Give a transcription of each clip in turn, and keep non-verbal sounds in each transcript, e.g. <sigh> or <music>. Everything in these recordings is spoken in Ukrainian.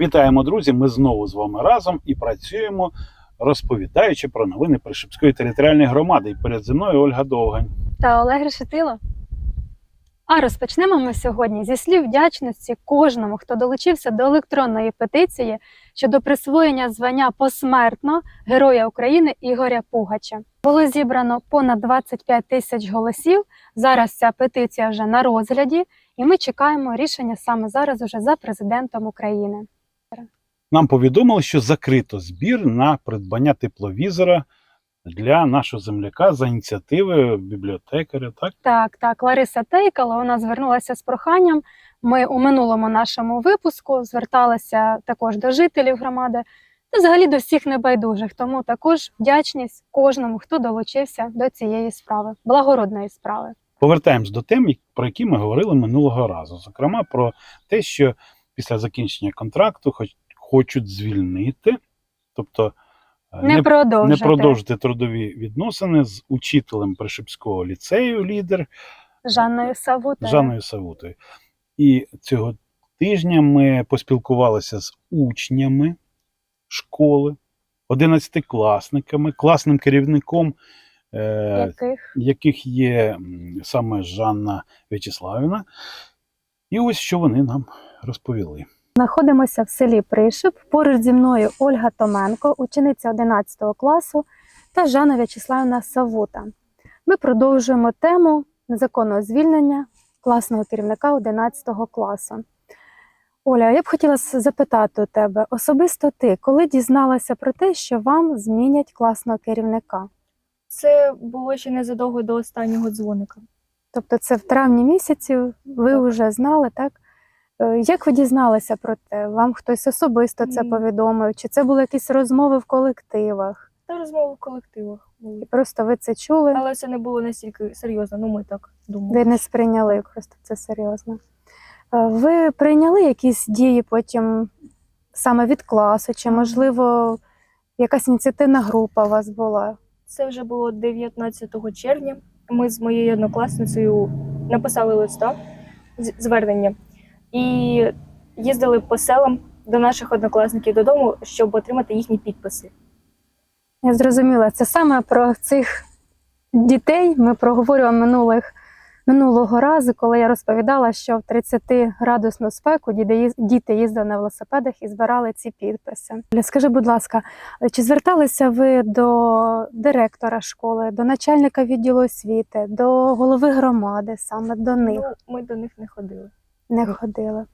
Вітаємо, друзі! Ми знову з вами разом і працюємо, розповідаючи про новини Пришипської територіальної громади. І перед зі мною Ольга Довгань. та Олег Решетило. А розпочнемо ми сьогодні зі слів вдячності кожному, хто долучився до електронної петиції щодо присвоєння звання посмертно Героя України Ігоря Пугача. Було зібрано понад 25 тисяч голосів. Зараз ця петиція вже на розгляді, і ми чекаємо рішення саме зараз уже за президентом України. Нам повідомили, що закрито збір на придбання тепловізора для нашого земляка за ініціативи бібліотекаря. Так, Так, так, Лариса Тейкала вона звернулася з проханням. Ми у минулому нашому випуску зверталися також до жителів громади та взагалі до всіх небайдужих. Тому також вдячність кожному, хто долучився до цієї справи, благородної справи. Повертаємось до тем, про які ми говорили минулого разу. Зокрема, про те, що після закінчення контракту хоч хочуть звільнити, тобто е, Не, не продовжити. продовжити трудові відносини з учителем Пришипського ліцею, лідер Жанною Савутою. Жанною Савутою. І цього тижня ми поспілкувалися з учнями школи, одинадцятикласниками, класним керівником, е, яких яких є саме Жанна В'ячеславівна. І ось що вони нам розповіли. знаходимося в селі Пришип. Поруч зі мною Ольга Томенко, учениця 11 класу, та Жанна В'ячеславівна Савута. Ми продовжуємо тему незаконного звільнення класного керівника 11 класу. Оля, я б хотіла запитати у тебе особисто ти, коли дізналася про те, що вам змінять класного керівника? Це було ще незадовго до останнього дзвоника. Тобто, це в травні місяці ви Так. вже знали, так? Е, Як ви дізналися про те? Вам хтось особисто це повідомив? Чи це були якісь розмови в колективах? Та розмови в колективах І просто ви це чули? Але це не було настільки серйозно, ну ми так думали. Ви не сприйняли просто це серйозно. Е, Ви прийняли якісь дії потім саме від класу, чи, можливо, якась ініціативна група у вас була? Це вже було 19 червня. Ми з моєю однокласницею написали листа звернення і їздили по селам до наших однокласників додому, щоб отримати їхні підписи. Я зрозуміла, це саме про цих дітей ми проговорювали минулих, минулого разу, коли я розповідала, що в 30-градусну спеку діти їздили на велосипедах і збирали ці підписи. Скажи, будь ласка, чи зверталися ви до директора школи, до начальника відділу освіти, до голови громади, саме до них? Ну, ми до них не ходили. Не ходили.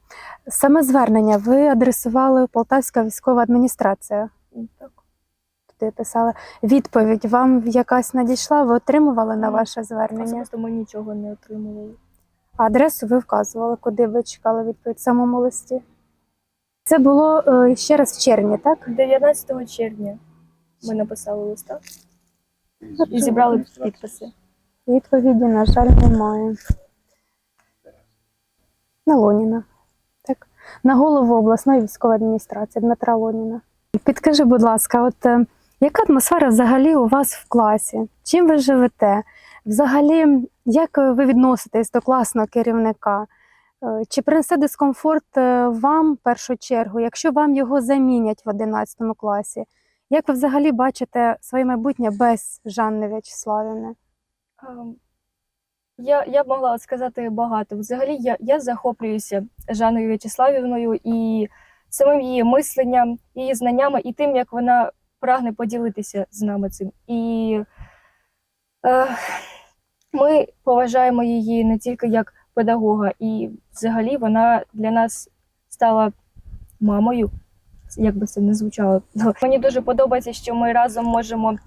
Саме звернення ви адресували Полтавська військова адміністрація. Ну, Так. Туди писали. Відповідь вам якась надійшла? Ви отримували на ваше звернення? Особисто ми нічого не отримували. А Адресу ви вказували, куди ви чекали відповідь в самому листі? Це було е, ще раз в червні, так? 19 червня ми написали листа і зібрали підписи. Відповіді, на жаль, немає. На Лоніна. Так. На голову обласної військової адміністрації Дмитра Лоніна. Підкажи, будь ласка, от е, яка атмосфера взагалі у вас в класі? Чим ви живете? Взагалі, як ви відноситесь до класного керівника? Е, Чи принесе дискомфорт е, вам в першу чергу, якщо вам його замінять в 11 класі? Як ви взагалі бачите своє майбутнє без Жанни В'ячеславівни? Ем, Я, я б могла сказати багато. Взагалі, я, я захоплююся Жанною В'ячеславівною і самим її мисленням, її знаннями і тим, як вона прагне поділитися з нами цим. І е, ми поважаємо її не тільки як педагога, і взагалі вона для нас стала мамою, як би це не звучало. <laughs> Мені дуже подобається, що ми разом можемо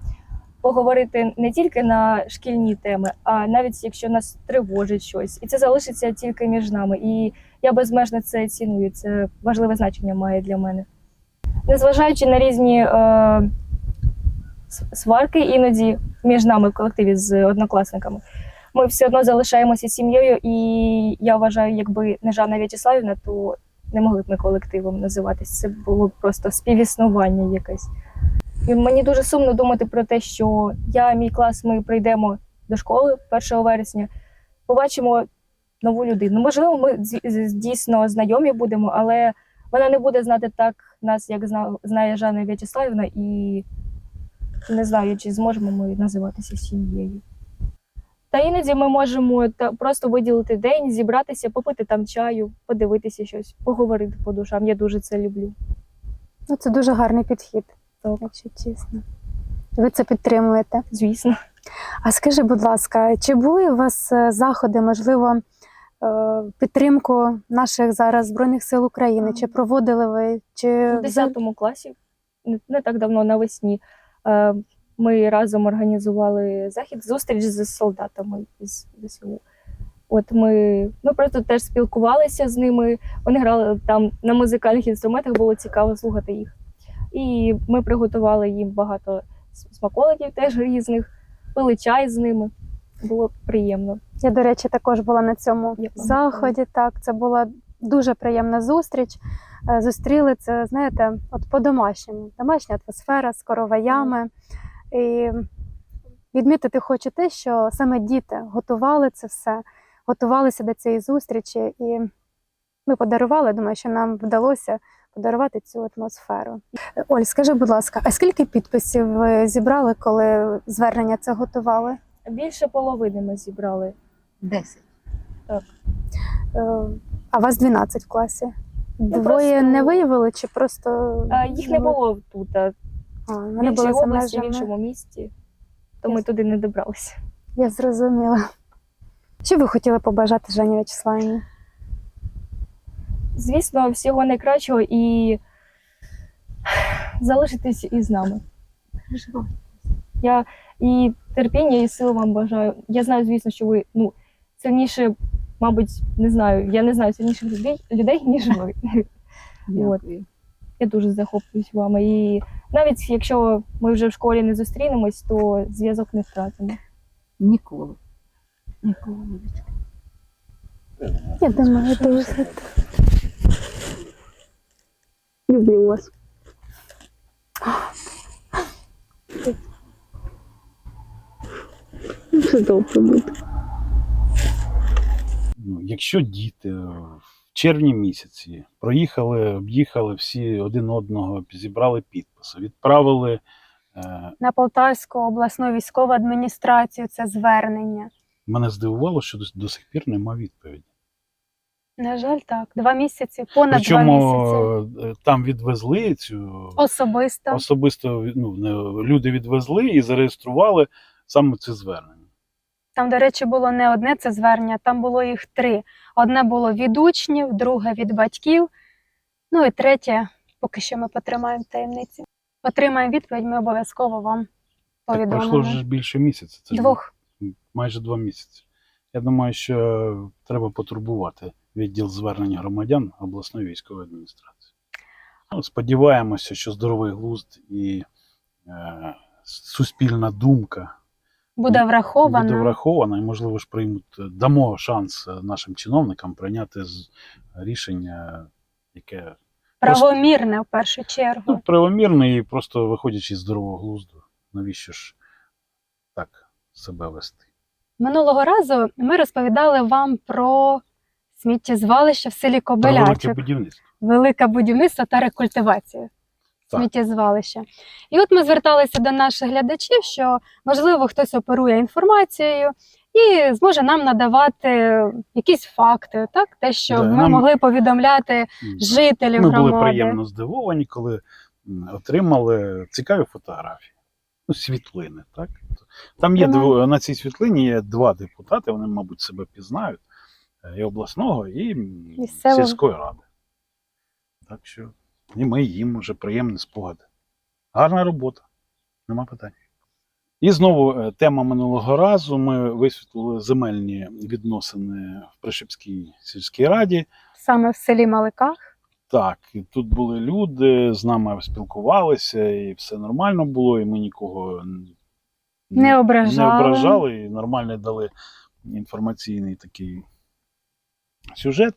поговорити не тільки на шкільні теми, а навіть якщо нас тривожить щось, і це залишиться тільки між нами. І я безмежно це ціную. Це важливе значення має для мене. Незважаючи на різні е, сварки іноді між нами в колективі з однокласниками, ми все одно залишаємося сім'єю, і я вважаю, якби не Жанна В'ячеславівна, то не могли б ми колективом називатись. Це було б просто співіснування якесь. І мені дуже сумно думати про те, що я, мій клас, ми прийдемо до школи 1 вересня, побачимо нову людину. Можливо, ми дійсно знайомі будемо, але вона не буде знати так нас, як зна, знає Жанна В'ячеславівна, і не знаю, чи зможемо ми називатися сім'єю. Та іноді ми можемо просто виділити день, зібратися, попити там чаю, подивитися щось, поговорити по душам. Я дуже це люблю. Ну, це дуже гарний підхід, Так. якщо чесно. Ви це підтримуєте. Звісно. А скажи, будь ласка, чи були у вас е, заходи, можливо, підтримку наших зараз Збройних сил України? Чи проводили ви? Чи У 10 класі, не, так давно навесні, е, ми разом організували захід, зустріч з солдатами із ЗСУ. От ми, ми просто теж спілкувалися з ними. Вони грали там на музикальних інструментах, було цікаво слухати їх. І ми приготували їм багато смаколиків теж різних, пили чай з ними. Було приємно. Я, до речі, також була на цьому Я заході. Так, це була дуже приємна зустріч. Е, Зустріли це, знаєте, от по-домашньому. Домашня атмосфера з короваями. І відмітити хочу те, що саме діти готували це все, готувалися до цієї зустрічі, і ми подарували. Думаю, що нам вдалося подарувати цю атмосферу. Оль, скажи, будь ласка, а скільки підписів ви зібрали, коли звернення це готували? Більше половини ми зібрали. Десять. Е, А вас 12 в класі. Двоє просто- не виявили чи просто А, їх не Ну, було тут, а А, в іншій області, в іншому місті, то ми туди не добралися. Я зрозуміла. Що ви хотіли побажати Жені Вячеславівні? Звісно, всього найкращого і залишитись із нами. Я і терпіння, і сил вам бажаю. Я знаю, звісно, що ви ну, сильніше, мабуть, не знаю, я не знаю сильніших людей, людей <laughs> ніж ви. Дякую. Я дуже захоплююсь вами. І навіть якщо ми вже в школі не зустрінемось, то зв'язок не втратимо. Ніколи. Ніколи. Олечка. Я думаю, дуже. Люблю вас. Все добре буде. Якщо діти в червні місяці проїхали, об'їхали всі один одного, зібрали підписи, відправили. Е, На Полтавську обласну військову адміністрацію це звернення. мене здивувало, що до, до сих пір нема відповіді. На жаль, так. Два місяці, понад два Причому місяці. е, там відвезли цю Особисто. особисто ну, люди відвезли і зареєстрували саме це звернення. Там, до речі, було не одне це звернення, там було їх три. Одне було від учнів, друге від батьків. Ну і третє, поки що ми потримаємо в таємниці. Отримаємо відповідь, ми обов'язково вам Так пройшло вже більше місяця. Це Двох. майже два місяці. Я думаю, що треба потурбувати відділ звернення громадян обласної військової адміністрації. Ну, сподіваємося, що здоровий глузд і е, суспільна думка Буде враховано. буде врахована, і, можливо, ж приймуть, дамо шанс нашим чиновникам прийняти рішення, яке Правомірне в першу чергу. ну, правомірне і просто виходячи з здорового глузду. Навіщо ж так себе вести? Минулого разу ми розповідали вам про сміттєзвалище в селі Про велике будівництво. велике будівництво та рекультивацію Так. сміттєзвалища. І от ми зверталися до наших глядачів, що можливо хтось оперує інформацією і зможе нам надавати якісь факти, так те, що Да, ми нам- могли повідомляти жителів Ми громади. були приємно здивовані, коли отримали цікаві фотографії. Ну, світлини, так? Там є Прямо. на цій світлині є два депутати, вони, мабуть, себе пізнають. е, І обласного, і Місцевого. сільської ради. Так що і ми їм вже приємні спогади. Гарна робота, нема питань. І знову е, тема минулого разу. Ми висвітлили земельні відносини в Пришипській сільській раді. Саме в селі Маликах. Так, і тут були люди, з нами спілкувалися, і все нормально було, і ми нікого Не ображали. не ображали і нормально дали інформаційний такий сюжет.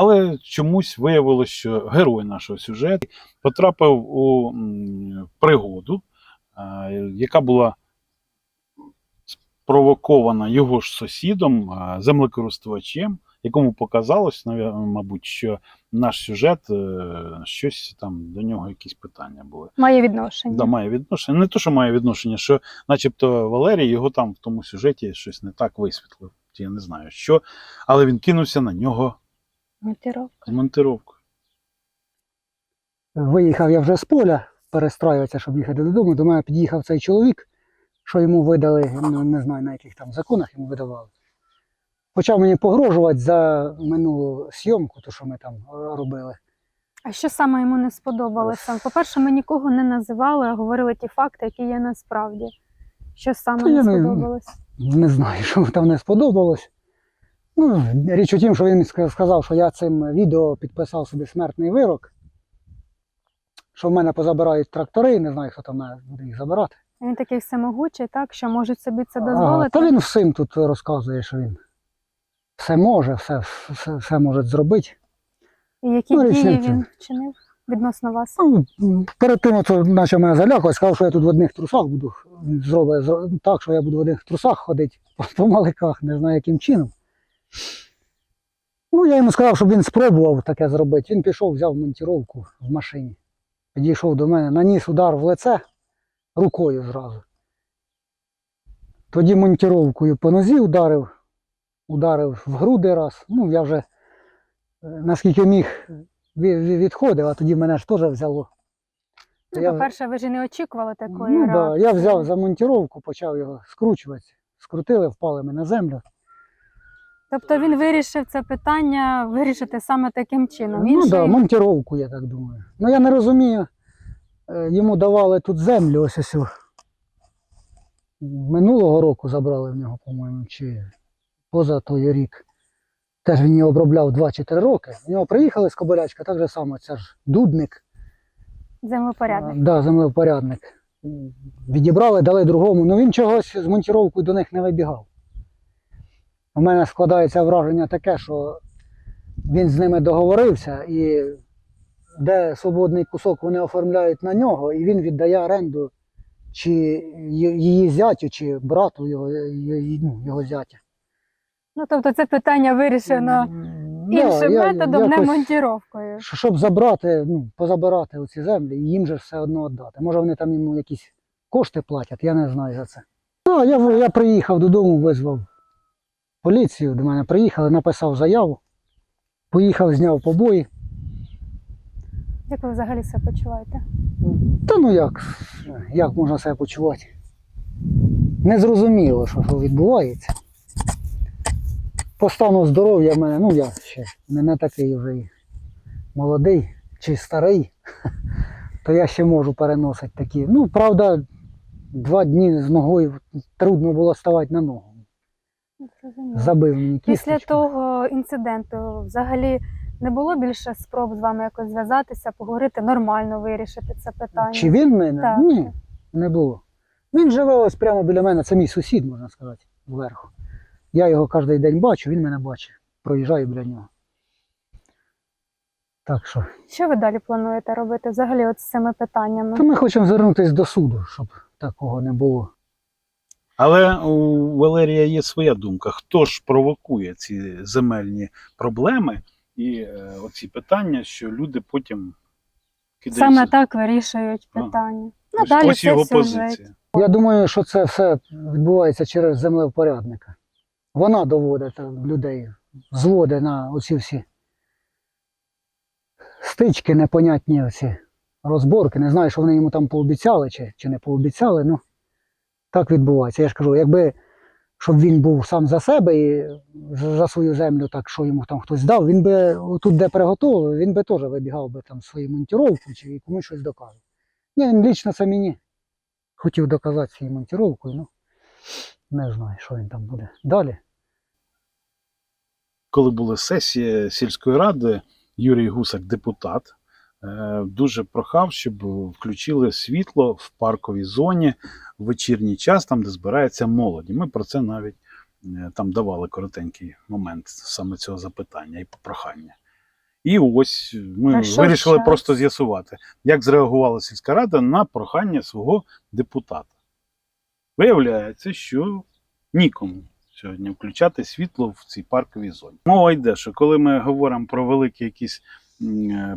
Але чомусь виявилося, що герой нашого сюжету потрапив у пригоду, яка була спровокована його ж сусідом, землекористувачем, якому показалось, мабуть, що наш сюжет, е, щось там до нього якісь питання були. Має відношення. Да, має відношення. Не то, що має відношення, що, начебто, Валерій його там в тому сюжеті щось не так висвітлив. Я не знаю що, але він кинувся на нього Монтировка. з монтировкою. Виїхав я вже з поля перестраюватися, щоб їхати додому. До мене під'їхав цей чоловік, що йому видали, ну, не знаю на яких там законах йому видавали. Почав мені погрожувати за минулу зйомку, ту, що ми там е, робили. А що саме йому не сподобалося? По-перше, ми нікого не називали, а говорили ті факти, які є насправді. Що саме Та не я не- сподобалось? Не знаю, <laughs> що там не сподобалось. Ну, річ у тім, що він ска- сказав, що я цим відео підписав собі смертний вирок, що в мене позабирають трактори, не знаю, хто там буде їх забирати. Він такий всемогучий, так, що можуть собі це А, дозволити. Та він всім тут розказує, що він все може, все, все, все може зробити. І які Ну, дії він вчинив відносно вас? Ну, перед тим, от, почав мене залякувати, сказав, що я тут в одних трусах буду зробити зро- так, що я буду в одних трусах ходити <laughs> по маликах, не знаю яким чином. Ну, я йому сказав, щоб він спробував таке зробити. Він пішов, взяв монтіровку в машині. Підійшов до мене, наніс удар в лице рукою зразу. Тоді монтіровкою по нозі ударив, ударив в груди раз. Ну, я вже е, наскільки міг ві- ві- відходив, а тоді мене ж теж взяло. Ну, я- по-перше, ви ж не очікували такої Ну, да, я взяв за монтіровку, почав його скручувати. Скрутили, впали ми на землю. Тобто він вирішив це питання вирішити саме таким чином. Ну Інший- да, монтіровку, я так думаю. Ну я не розумію. е, Йому давали тут землю, ось ось. Минулого року забрали в нього, по-моєму, чи поза той рік. Теж він її обробляв 2 чи 3 роки. В нього приїхали з Кобилячка, так же само, це ж дудник. землепорядник. Так, да, землевпорядник. М, Відібрали, дали другому. Ну він чогось з монтіровкою до них не вибігав. У мене складається враження таке, що він з ними договорився, і де свободний кусок вони оформляють на нього, і він віддає оренду чи її зятю, чи брату його, ну, його зятя. Ну тобто це питання вирішено да, іншим я- методом, не якось- монтіровкою. Щоб забрати, ну, позабирати оці землі, і їм же все одно віддати. Може вони там йому якісь кошти платять, я не знаю за це. Ну, я, я приїхав додому, визвав поліцію, до мене приїхали, написав заяву, поїхав, зняв побої. Як ви взагалі себе почуваєте? Та ну як, як можна себе почувати? Незрозуміло, що, що відбувається. По стану здоров'я в мене, ну я ще не, не такий вже молодий чи старий, <laughs> то я ще можу переносити такі. Ну, правда, два дні з ногою трудно було ставати на ногу. Забив мені Після того інциденту взагалі не було більше спроб з вами якось зв'язатися, поговорити, нормально вирішити це питання. Чи він мене? Так. Ні, не було. Він живе ось прямо біля мене, це мій сусід, можна сказати, зверху. Я його кожен день бачу, він мене бачить. Проїжджаю біля нього. Так що. Що ви далі плануєте робити взагалі от з цими питаннями? То ми хочемо звернутися до суду, щоб такого не було. Але у Валерія є своя думка. Хто ж провокує ці земельні проблеми і е, оці питання, що люди потім кидаються. Саме так вирішують А. питання. Ну, Ось, далі ось це його позиція. Я думаю, що це все відбувається через землевпорядника. Вона доводить людей, зводить на оці всі стички, непонятні оці розборки. Не знаю, що вони йому там пообіцяли чи, чи не пообіцяли. Ну так відбувається. Я ж кажу, якби щоб він був сам за себе і за свою землю, так що йому там хтось дав, він би тут, де приготовив, він би теж вибігав би там свою монтіровку чи комусь щось доказував. Ні, він лічно це мені хотів доказати своєю монтіровкою, ну не знаю, що він там буде. Далі. коли була сесія сільської ради, Юрій Гусак, депутат, дуже прохав, щоб включили світло в парковій зоні в вечірній час, там, де збирається молодь. Ми про це навіть е, там давали коротенький момент саме цього запитання і попрохання. І ось ми Пройшов вирішили час. просто з'ясувати, як зреагувала сільська рада на прохання свого депутата. Виявляється, що нікому сьогодні включати світло в цій парковій зоні. Мова йде, що коли ми говоримо про великі якісь е,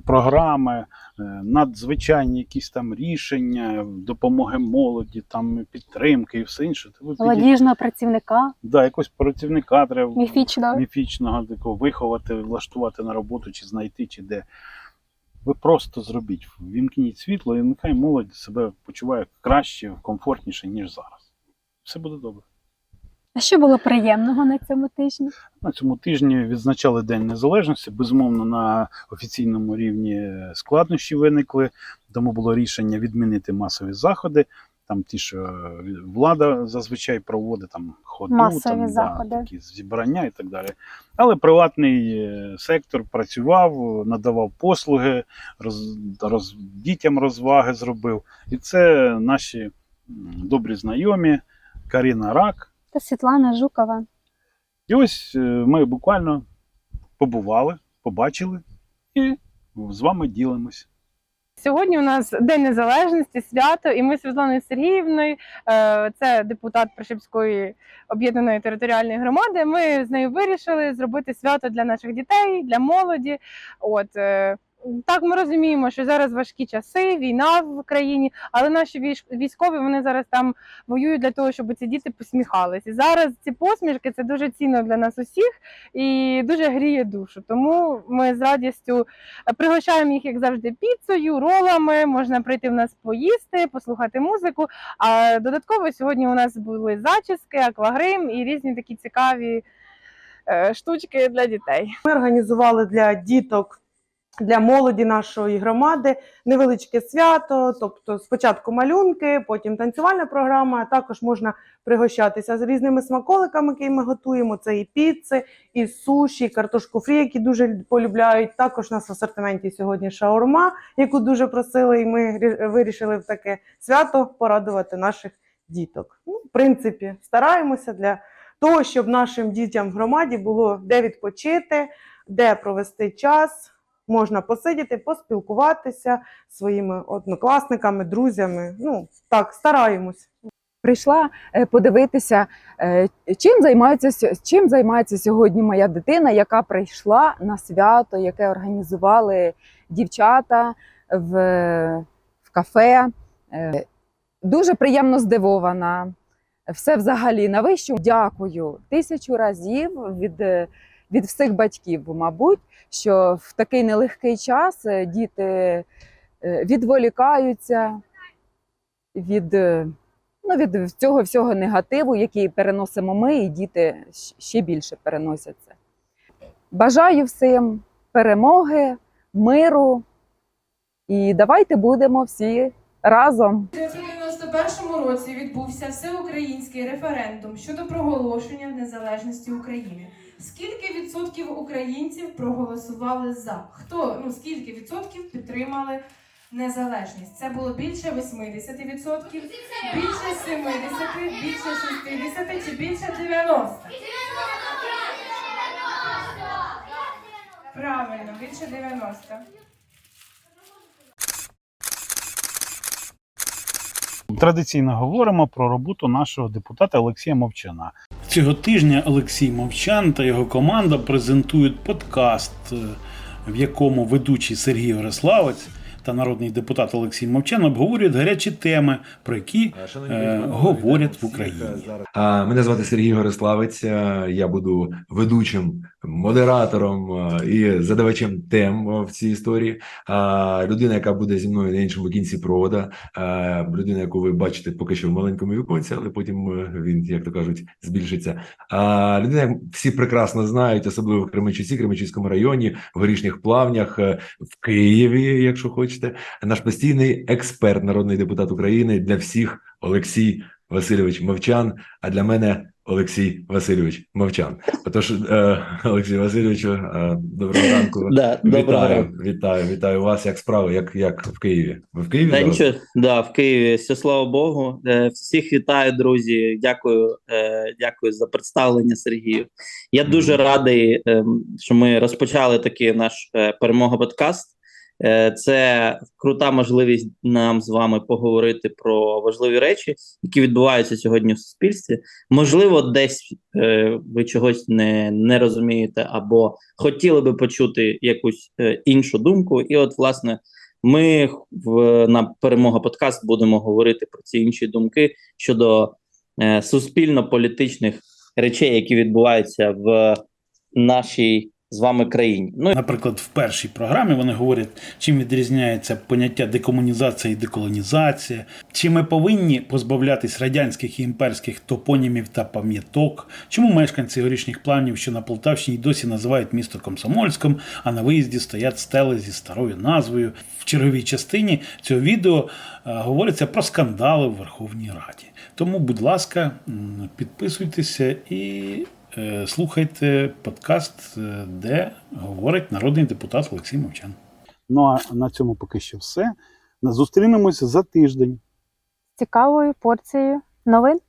програми, е, надзвичайні якісь там рішення, допомоги молоді, там підтримки і все інше, підійдете, Молодіжного працівника, да, якогось працівника треба міфічного. міфічного такого виховати, влаштувати на роботу, чи знайти, чи де. Ви просто зробіть, вімкніть світло, і нехай молодь себе почуває краще, комфортніше, ніж зараз. Все буде добре. А що було приємного на цьому тижні? На цьому тижні відзначали День Незалежності. Безумовно, на офіційному рівні складнощі виникли, тому було рішення відмінити масові заходи. Там ті, що е, влада зазвичай проводить там ходу, Масові там, заходи. Да, такі зібрання і так далі. Але приватний е, сектор працював, надавав послуги, роз, роз, дітям розваги зробив. І це наші добрі знайомі Каріна Рак. Та Світлана Жукова. І ось е, ми буквально побували, побачили і з вами ділимося. Сьогодні у нас День Незалежності, свято, і ми з Світланою Сергіївною, е, це депутат Пришипської об'єднаної територіальної громади. Ми з нею вирішили зробити свято для наших дітей, для молоді. От е, так ми розуміємо, що зараз важкі часи, війна в країні, але наші військ- військові вони зараз там воюють для того, щоб ці діти посміхались. І зараз ці посмішки це дуже цінно для нас усіх і дуже гріє душу. Тому ми з радістю Пригощаємо їх, як завжди, піцею, ролами. Можна прийти в нас поїсти, послухати музику. А додатково сьогодні у нас були зачіски, аквагрим і різні такі цікаві е, штучки для дітей. Ми організували для діток, для молоді нашої громади невеличке свято. Тобто, спочатку малюнки, потім танцювальна програма. Також можна пригощатися з різними смаколиками, які ми готуємо. Це і піци, і суші, і картошку фрі, які дуже полюбляють. Також у нас в асортименті сьогодні шаурма, яку дуже просили, і ми рі- вирішили в таке свято порадувати наших діток. Ну, в принципі, стараємося для того, щоб нашим дітям в громаді було де відпочити, де провести час. Можна посидіти, поспілкуватися зі своїми однокласниками, друзями. Ну так, стараємось. прийшла е, подивитися, е, чим займається чим займається сьогодні моя дитина, яка прийшла на свято, яке організували дівчата в, в кафе. Е, Дуже приємно здивована. Все взагалі на вищу. Дякую тисячу разів від, від всіх батьків, мабуть, що в такий нелегкий час е, діти е, відволікаються від е, ну, від цього всього негативу, який переносимо ми, і діти ще більше переносять це. Бажаю всім перемоги, миру і давайте будемо всі разом. У 1991 році відбувся всеукраїнський референдум щодо проголошення незалежності України. Скільки відсотків українців проголосували за? Хто ну скільки відсотків підтримали незалежність? Це було більше 80 відсотків, більше 70, більше 60 чи більше 90? Правильно, більше 90. Традиційно говоримо про роботу нашого депутата Олексія Мовчана. Цього тижня Олексій Мовчан та його команда презентують подкаст, е, в якому ведучий Сергій Ориславець та народний депутат Олексій Мовчан обговорюють гарячі теми, про які е, говорять в Україні. А, Мене звати Сергій Гориславець. е, Я буду ведучим, модератором е, і задавачем тем е, в цій історії. А, Людина, яка буде зі мною на іншому кінці провода, е, людина, яку ви бачите поки що в маленькому віконці, але потім е, він, як то кажуть, збільшиться. А людина, як всі прекрасно знають, особливо в Кременчуці, Кременчуцькому районі, в горішніх плавнях, е, в Києві, якщо хочете. Наш постійний експерт, народний депутат України для всіх Олексій Васильович Мовчан, а для мене Олексій Васильович Мовчан. Отож, е, Олексій Васильовичу, е, доброго ранку. Да, доброго Вітаю, ранку. вітаю, вітаю вас. Як справи? Як, як в Києві? Ви в Києві зараз? нічого, да, в Києві, все слава Богу. Е, Всіх вітаю, друзі. Дякую, е, дякую за представлення, Сергію. Я дуже радий, е, що ми розпочали такий наш е, перемога подкаст. Е, Це крута можливість нам з вами поговорити про важливі речі, які відбуваються сьогодні в суспільстві. Можливо, десь е, ви чогось не, не розумієте або хотіли би почути якусь е, іншу думку. І, от, власне, ми в на перемога подкаст будемо говорити про ці інші думки щодо е, суспільно-політичних речей, які відбуваються в нашій з вами країні. Ну Наприклад, в першій програмі вони говорять, чим відрізняється поняття декомунізація і деколонізація, чи ми повинні позбавлятись радянських і імперських топонімів та пам'яток, чому мешканці горішніх планів, що на Полтавщині досі називають місто Комсомольськом, а на виїзді стоять стели зі старою назвою. В черговій частині цього відео е, говориться про скандали в Верховній Раді. Тому, будь ласка, підписуйтеся і слухайте подкаст, е, де говорить народний депутат Олексій Мовчан. Ну а на цьому поки що все. Зустрінемося за тиждень. Цікавою порцією новин.